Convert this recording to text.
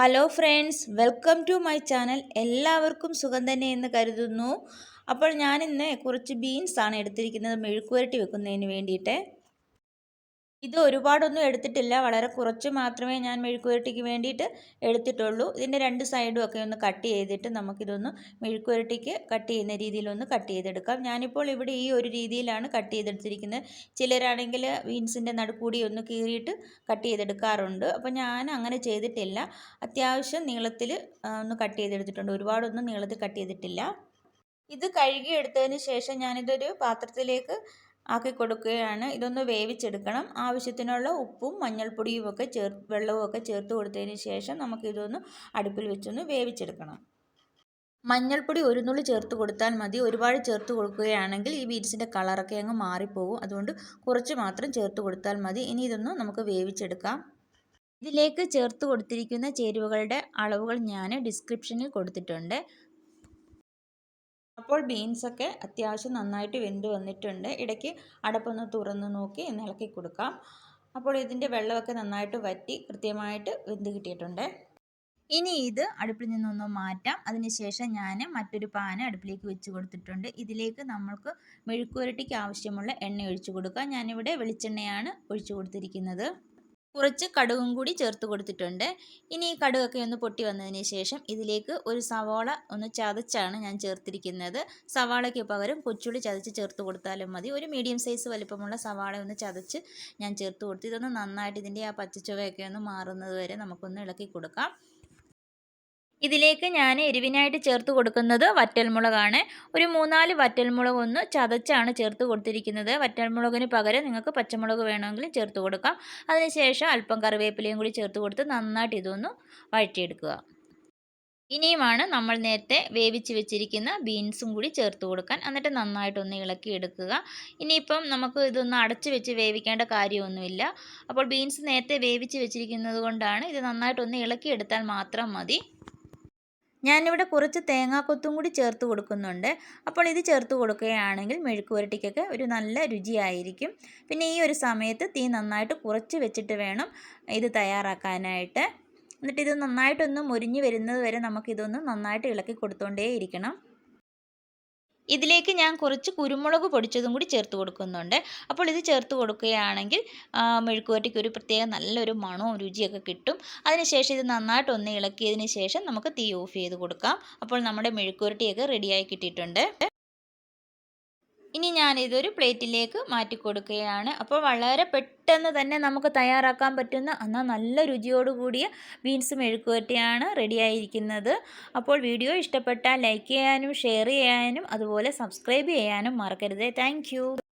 Hello friends welcome to my channel എല്ലാവർക്കും സുഖം തന്നെ എന്ന് കരുതുന്നു. അപ്പോൾ ഞാനിന്ന് കുറച്ച് ബീൻസാണ് എടുത്തിരിക്കുന്നത്. മെഴുക്കുവരട്ടി വെക്കുന്നതിന് വേണ്ടിയിട്ട്. ഇത് ഒരുപാടൊന്നും എടുത്തിട്ടില്ല. വളരെ കുറച്ച് മാത്രമേ ഞാൻ മെഴുക്കുവരട്ടിക്ക് വേണ്ടിയിട്ട് എടുത്തിട്ടുള്ളൂ. ഇതിന്റെ രണ്ട് സൈഡും ഒക്കെ ഒന്ന് കട്ട് ചെയ്തിട്ട് നമുക്കിതൊന്ന് മെഴുക്കുവരട്ടിക്ക് കട്ട് ചെയ്യുന്ന രീതിയിലൊന്ന് കട്ട് ചെയ്തെടുക്കാം. ഞാനിപ്പോൾ ഇവിടെ ഈ ഒരു രീതിയിലാണ് കട്ട് ചെയ്തെടുത്തിരിക്കുന്നത്. ചിലരാണെങ്കിൽ ബീൻസിന്റെ നടുക്കൂടി ഒന്ന് കീറിയിട്ട് കട്ട് ചെയ്തെടുക്കാറുണ്ട്. അപ്പോൾ ഞാൻ അങ്ങനെ ചെയ്തിട്ടില്ല. അത്യാവശ്യം നീളത്തിൽ ഒന്ന് കട്ട് ചെയ്തെടുത്തിട്ടുണ്ട്. ഒരുപാടൊന്നും നീളത്തിൽ കട്ട് ചെയ്തിട്ടില്ല. ഇത് കഴുകി എടുത്തതിന് ശേഷം ഞാനിതൊരു പാത്രത്തിലേക്ക് ആക്കി കൊടുക്കുകയാണ് ഇതൊന്ന് വേവിച്ചെടുക്കണം. ആവശ്യത്തിനുള്ള ഉപ്പും മഞ്ഞൾപ്പൊടിയും ഒക്കെ ചേർ വെള്ളവും ഒക്കെ ചേർത്ത് കൊടുത്തതിന് ശേഷം നമുക്കിതൊന്ന് അടുപ്പിൽ വെച്ചൊന്ന് വേവിച്ചെടുക്കണം. മഞ്ഞൾപ്പൊടി ഒരു നുള്ളി ചേർത്ത് കൊടുത്താൽ മതി. ഒരുപാട് ചേർത്ത് കൊടുക്കുകയാണെങ്കിൽ ഈ ബീൻസിന്റെ കളറൊക്കെ അങ്ങ് മാറിപ്പോകും അതുകൊണ്ട് കുറച്ച് മാത്രം ചേർത്ത് കൊടുത്താൽ മതി. ഇനി ഇതൊന്ന് നമുക്ക് വേവിച്ചെടുക്കാം. ഇതിലേക്ക് ചേർത്ത് കൊടുത്തിരിക്കുന്ന ചേരുവകളുടെ അളവുകൾ ഞാൻ ഡിസ്ക്രിപ്ഷനിൽ കൊടുത്തിട്ടുണ്ട്. അപ്പോൾ ബീൻസൊക്കെ അത്യാവശ്യം നന്നായിട്ട് വെന്ത് വന്നിട്ടുണ്ട്. ഇടയ്ക്ക് അടപ്പൊന്ന് തുറന്ന് നോക്കി ഇളക്കി കൊടുക്കാം. അപ്പോൾ ഇതിന്റെ വെള്ളമൊക്കെ നന്നായിട്ട് വറ്റി കൃത്യമായിട്ട് വെന്ത് കിട്ടിയിട്ടുണ്ട്. ഇനി ഇത് അടുപ്പിൽ നിന്നൊന്ന് മാറ്റാം. അതിനുശേഷം ഞാൻ മറ്റൊരു പാന് അടുപ്പിലേക്ക് വെച്ച് കൊടുത്തിട്ടുണ്ട്. ഇതിലേക്ക് നമ്മൾക്ക് മെഴുക്കുവരട്ടിക്ക് ആവശ്യമുള്ള എണ്ണ ഒഴിച്ചു കൊടുക്കാം. ഞാനിവിടെ വെളിച്ചെണ്ണയാണ് ഒഴിച്ചു കൊടുത്തിരിക്കുന്നത്. കുറച്ച് കടുകും കൂടി ചേർത്ത് കൊടുത്തിട്ടുണ്ട്. ഇനി ഈ കടുകൊക്കെ ഒന്ന് പൊട്ടി വന്നതിന് ശേഷം ഇതിലേക്ക് ഒരു സവാള ഒന്ന് ചതച്ചാണ് ഞാൻ ചേർത്തിരിക്കുന്നത്. സവാളയ്ക്ക് പകരം കൊച്ചുള്ളി ചതച്ച് ചേർത്ത് കൊടുത്താലും മതി. ഒരു മീഡിയം സൈസ് വലിപ്പമുള്ള സവാള ഒന്ന് ചതച്ച് ഞാൻ ചേർത്ത് കൊടുത്തു. ഇതൊന്ന് നന്നായിട്ട് ഇതിന്റെ ആ പച്ചച്ചുവയൊക്കെ ഒന്ന് മാറുന്നത് വരെ നമുക്കൊന്ന് ഇളക്കി കൊടുക്കാം. ഇതിലേക്ക് ഞാൻ എരിവിനായിട്ട് ചേർത്ത് കൊടുക്കുന്നത് വറ്റൽമുളകാണ്. ഒരു മൂന്നാൽ വറ്റൽമുളക് ഒന്ന് ചതച്ചാണ് ചേർത്ത് കൊടുത്തിരിക്കുന്നത്. വറ്റൽമുളകിന് പകരം നിങ്ങൾക്ക് പച്ചമുളക് വേണമെങ്കിൽ ചേർത്ത് കൊടുക്കാം. അതിനുശേഷം അല്പം കറിവേപ്പിലയും കൂടി ചേർത്ത് കൊടുത്ത് നന്നായിട്ട് ഇതൊന്ന് വഴറ്റിയെടുക്കുക. ഇനിയുമാണ് നമ്മൾ നേരത്തെ വേവിച്ച് വെച്ചിരിക്കുന്ന ബീൻസും കൂടി ചേർത്ത് കൊടുക്കാൻ. എന്നിട്ട് നന്നായിട്ടൊന്ന് ഇളക്കി എടുക്കുക ഇനിയിപ്പം നമുക്ക് ഇതൊന്ന് അടച്ച് വെച്ച് വേവിക്കേണ്ട കാര്യമൊന്നുമില്ല. അപ്പോൾ ബീൻസ് നേരത്തെ വേവിച്ച് വെച്ചിരിക്കുന്നത് കൊണ്ടാണ് ഇത് നന്നായിട്ടൊന്ന് ഇളക്കിയെടുത്താൽ മാത്രം മതി. ഞാനിവിടെ കുറച്ച് തേങ്ങാക്കൊത്തും കൂടി ചേർത്ത് കൊടുക്കുന്നുണ്ട്. അപ്പോൾ ഇത് ചേർത്ത് കൊടുക്കുകയാണെങ്കിൽ മെഴുക്ക് പുരട്ടിക്കൊക്കെ ഒരു നല്ല രുചിയായിരിക്കും. പിന്നെ ഈ ഒരു സമയത്ത് തീ നന്നായിട്ട് കുറച്ച് വെച്ചിട്ട് വേണം ഇത് തയ്യാറാക്കാനായിട്ട്. എന്നിട്ട് ഇത് നന്നായിട്ടൊന്ന് മുരിഞ്ഞ് വരുന്നത് വരെ നമുക്കിതൊന്ന് നന്നായിട്ട് ഇളക്കി കൊടുത്തോണ്ടേ ഇരിക്കണം ഇതിലേക്ക് ഞാൻ കുറച്ച് കുരുമുളക് പൊടിച്ചതും കൂടി ചേർത്ത് കൊടുക്കുന്നുണ്ട്. അപ്പോൾ ഇത് ചേർത്ത് കൊടുക്കുകയാണെങ്കിൽ മെഴുക്കുവരട്ടിക്ക് ഒരു പ്രത്യേക നല്ലൊരു മണവും രുചിയൊക്കെ കിട്ടും. അതിനുശേഷം ഇത് നന്നായിട്ട് ഒന്ന് ഇളക്കിയതിന് ശേഷം നമുക്ക് തീ ഓഫ് ചെയ്ത് കൊടുക്കാം. അപ്പോൾ നമ്മുടെ മെഴുക്കുവരട്ടിയൊക്കെ റെഡിയായി കിട്ടിയിട്ടുണ്ട്. ഇനി ഞാനിതൊരു പ്ലേറ്റിലേക്ക് മാറ്റി കൊടുക്കുകയാണ്. അപ്പോൾ വളരെ പെട്ടെന്ന് തന്നെ നമുക്ക് തയ്യാറാക്കാൻ പറ്റുന്ന എന്നാൽ നല്ല രുചിയോട് കൂടിയ ബീൻസ് മെഴുക്കുവരട്ടിയാണ് റെഡിയായിരിക്കുന്നത് അപ്പോൾ വീഡിയോ ഇഷ്ടപ്പെട്ടാൽ ലൈക്ക് ചെയ്യാനും ഷെയർ ചെയ്യാനും അതുപോലെ സബ്സ്ക്രൈബ് ചെയ്യാനും മറക്കരുത്. താങ്ക്